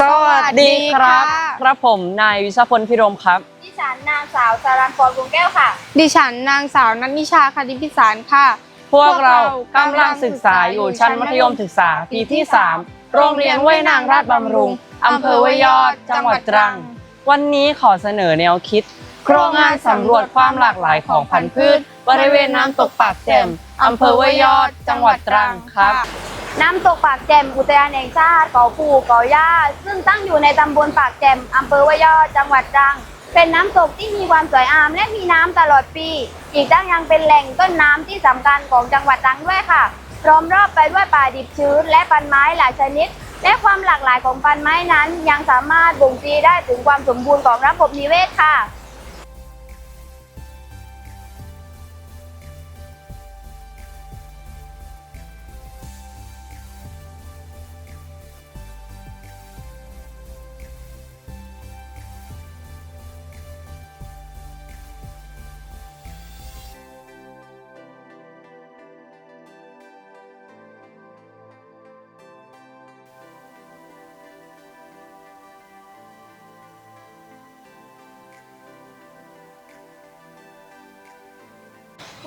สวัสดีครับสวัสดีค่ะครับผมนายวิชาพลพิรมครับ ดิฉันนางสาวสารันพรวงแก้วค่ะ ดิฉันนางสาวนัทนิชาคดิพิสารค่ะ พวกเรากำลังศึกษาอยู่ชั้นมัธยมศึกษาปีที่ 3 โรงเรียนห้วยนางราชบำรุงอำเภอห้วยยอด จังหวัดตรัง วันนี้ขอเสนอแนวคิด โครงงานสำรวจความหลากหลายของพันธุ์พืช บริเวณน้ำตกปากแจ่มอำเภอห้วยยอด จังหวัดตรังครับ น้ำตกปากแจมอุทยานแห่งชาติเกาะปูเกาะย่าซึ่งตั้งอยู่ในตำบลปากแจมอำเภอวะยอจังหวัดตรัง เป็นน้ำตกที่มีความสวยงามและมีน้ำตลอดปี อีกทั้งยังเป็นแหล่งต้นน้ำที่สำคัญของจังหวัดตรังด้วยค่ะพร้อมรอบไปด้วยป่าดิบชื้นและพันไม้หลายชนิด และความหลากหลายของพันไม้นั้นยังสามารถบ่งชี้ได้ถึงความสมบูรณ์ของระบบนิเวศค่ะ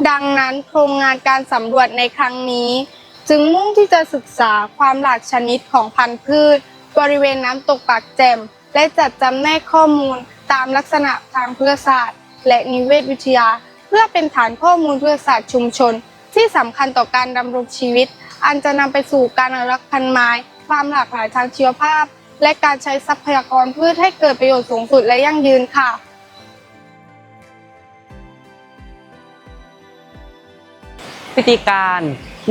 ดังนั้นโครงงานการสำรวจในครั้งนี้ จึงมุ่งที่จะศึกษาความหลากชนิดของพันธุ์พืช บริเวณน้ำตกปากแจมและจัดจำแนกข้อมูลตามลักษณะทางพฤกษศาสตร์ และนิเวศวิทยา เพื่อเป็นฐานข้อมูลพฤกษศาสตร์ชุมชน ที่สำคัญต่อการดำรงชีวิต อันจะนำไปสู่การอนุรักษ์พันธุ์ไม้ ความหลากหลายทางชีวภาพ และการใช้ทรัพยากรพืชให้เกิดประโยชน์สูงสุดและยั่งยืนค่ะ วิธีการ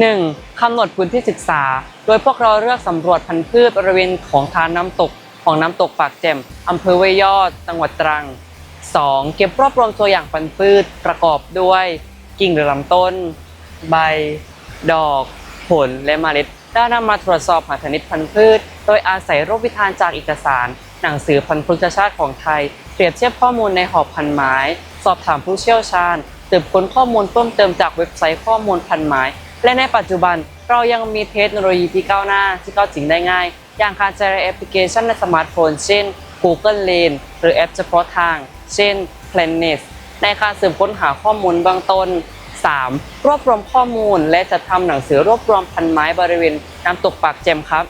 1. กำหนดพื้นที่ศึกษา โดยพวกเราเลือกสำรวจพันธุ์พืชบริเวณของทานน้ำตกของน้ำตกปากแจ่มอำเภอห้วยยอด จังหวัดตรัง 2. เก็บรวบรวมตัวอย่างพันธุ์พืชประกอบด้วยกิ่งหรือลำต้น ใบ ดอก ผลและเมล็ดได้นำมาตรวจสอบหาชนิดพันธุ์พืช โดยอาศัยรูปวิธานจากเอกสาร หนังสือพันธุ์พฤกษชาติของไทย เปรียบเทียบข้อมูลในหอบพันไม้ สอบถามผู้เชี่ยวชาญสืบค้นข้อมูลเพิ่มเติมจากเว็บไซต์ข้อมูลพันไม้ และในปัจจุบันเรายังมีเทคโนโลยีที่ก้าวหน้าที่เข้าถึงได้ง่าย อย่างการใช้แอปพลิเคชันในสมาร์ทโฟน เช่น Google Lens หรือแอปเฉพาะทาง เช่น Planet ในการสืบค้นหาข้อมูลเบื้องต้น 3. รวบรวมข้อมูลและจะทำหนังสือรวบรวมพันไม้บริเวณน้ำตกปากแจมครับ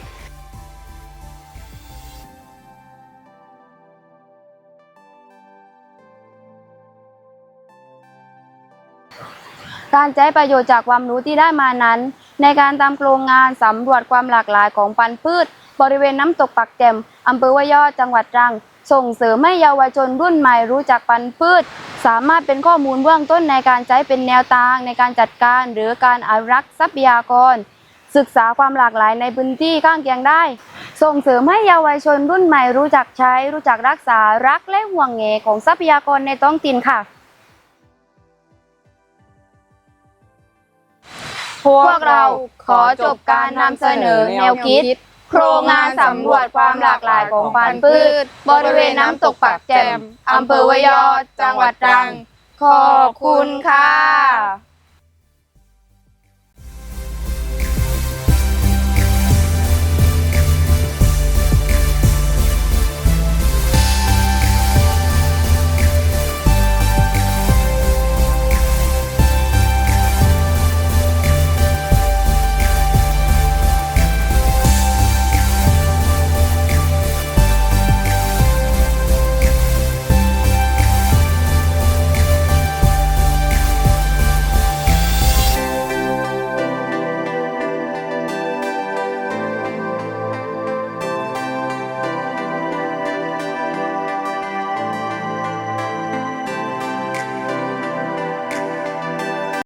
การใช้ประโยชน์จากความรู้ที่ได้มานั้น ในการทำโครงงานสำรวจความหลากหลายของพันธุ์พืช บริเวณน้ำตกปักแจ่มอำเภอวะยอดจังหวัดตรัง ส่งเสริมให้เยาวชนรุ่นใหม่รู้จักพันธุ์พืช สามารถเป็นข้อมูลเบื้องต้นในการใช้เป็นแนวทางในการจัดการ หรือการอนุรักษ์ทรัพยากร ศึกษาความหลากหลายในพื้นที่ข้างเคียงได้ ส่งเสริมให้เยาวชนรุ่นใหม่รู้จักใช้ รู้จักรักษารักและห่วงแหของทรัพยากรในท้องถิ่นค่ะ พวกเราขอจบการนำเสนอแนวคิด โครงงานสำรวจความหลากหลายของพันธุ์พืช บริเวณน้ำตกปากแจ่มอำเภอวยอดจังหวัดตรัง ขอบคุณค่ะ